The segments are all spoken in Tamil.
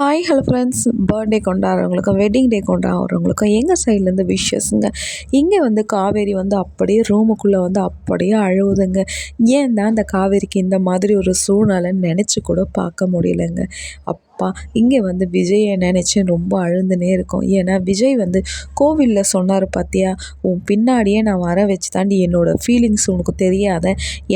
ஹாய் ஹலோ ஃப்ரெண்ட்ஸ் பர்த்டே கொண்டாடுறவங்களுக்கும் வெட்டிங் டே கொண்டாடுறவங்களுக்கும் எங்கள் சைட்லேருந்து விஷஸ்ங்க இங்கே வந்து காவேரி வந்து அப்படியே ரூமுக்குள்ளே வந்து அப்படியே அழுவுதுங்க. ஏன் தான் இந்த காவேரிக்கு இந்த மாதிரி ஒரு சூழ்நிலைன்னு நினச்சி கூட பார்க்க முடியலைங்க. அப் அப்பா இங்கே வந்து விஜயை நினச்சி ரொம்ப அழுந்துனே இருக்கும். ஏன்னா விஜய் வந்து கோவிலில் சொன்னார் பார்த்தியா உன் பின்னாடியே நான் வர வச்சு தாண்டி என்னோடய ஃபீலிங்ஸ் உனக்கு தெரியாத.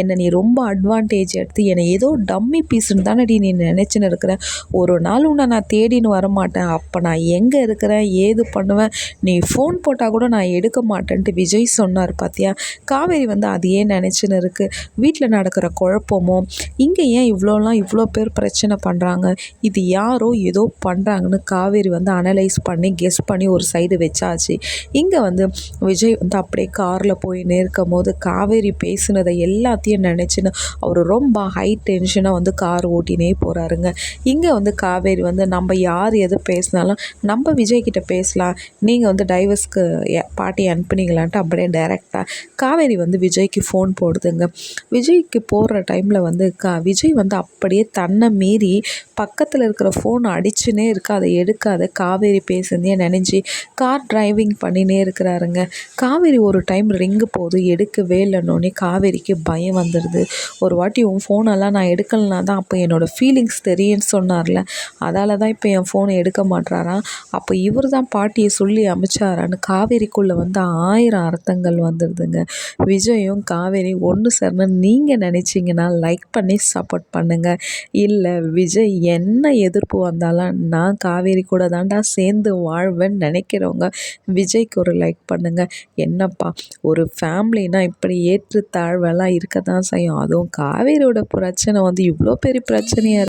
என்னை நீ ரொம்ப அட்வான்டேஜ் எடுத்து என்னை ஏதோ டம்மி பீஸுன்னு தானடி நீ நினச்சின்னு இருக்கிற. ஒரு நாள் உன்னை நான் தேடின்னு வரமாட்டேன். அப்போ நான் எங்கே இருக்கிறேன்? ஏது பண்ணுவேன்? நீ ஃபோன் போட்டால் கூட நான் எடுக்க மாட்டேன்ட்டு விஜய் சொன்னார் பார்த்தியா காவேரி வந்து அதையே நினச்சின்னு இருக்குது வீட்டில் நடக்கிற குழப்பமோ இங்கே ஏன் இவ்வளோலாம் இவ்வளோ பேர் பிரச்சனை பண்ணுறாங்க இது யாரோ ஏதோ பண்ணுறாங்கன்னு காவேரி வந்து அனலைஸ் பண்ணி கெஸ் பண்ணி ஒரு சைடு வச்சாச்சு. இங்கே வந்து விஜய் வந்து அப்படியே காரில் போய் நேர்க்கும் போது காவேரி பேசினதை எல்லாத்தையும் நினச்சின்னு அவர் ரொம்ப ஹை டென்ஷனாக வந்து கார் ஓட்டினே போகிறாருங்க இங்கே வந்து காவேரி வந்து நம்ம யார் எது பேசினாலும் நம்ம விஜய்கிட்ட பேசலாம். நீங்கள் வந்து டைவர்ஸ்க்கு பாட்டி அனுப்புனீங்களான்ட்டு அப்படியே டைரெக்டாக காவேரி வந்து விஜய்க்கு ஃபோன் போடுதுங்க. விஜய்க்கு போடுற டைமில் வந்து கா விஜய் வந்து அப்படியே தன்னை மீறி பக்கத்தில் இருக்கிற இருக்கிற ஃபோன் அடிச்சுனே இருக்கு. அதை எடுக்காத. காவேரி பேசுனே நினைஞ்சி கார் டிரைவிங் பண்ணினே இருக்கிறாருங்க. காவேரி ஒரு டைம் ரிங்கு போது எடுக்கவே இல்லைன்னொன்னே காவேரிக்கு பயம் வந்துடுது. ஒரு வாட்டி உன் ஃபோனெல்லாம் நான் எடுக்கலனா தான் அப்போ என்னோடய ஃபீலிங்ஸ் தெரியும்னு சொன்னார்ல. அதால் தான் இப்போ என் ஃபோனை எடுக்க மாட்டாராம் அப்போ இவர் தான் பாட்டியை சொல்லி அமைச்சாரான்னு காவேரிக்குள்ளே வந்து ஆயிரம் அர்த்தங்கள் வந்துடுதுங்க. விஜயும் காவேரி ஒன்று சேர்ந்து நீங்கள் நினச்சிங்கன்னா லைக் பண்ணி சப்போர்ட் பண்ணுங்கள் இல்லை விஜய் என்ன எதிர்ப்பு வந்தாலும் நான் காவேரி கூட தாண்டா சேர்ந்து வாழ்வேன்னு நினைக்கிறவங்க விஜய்க்கு ஒரு லைக் பண்ணுங்கள் என்னப்பா ஒரு ஃபேமிலினா இப்படி ஏற்று தாழ்வெல்லாம் இருக்க தான் செய்யும். அதுவும் காவேரியோட பிரச்சனை வந்து இவ்வளோ பெரிய பிரச்சனையாக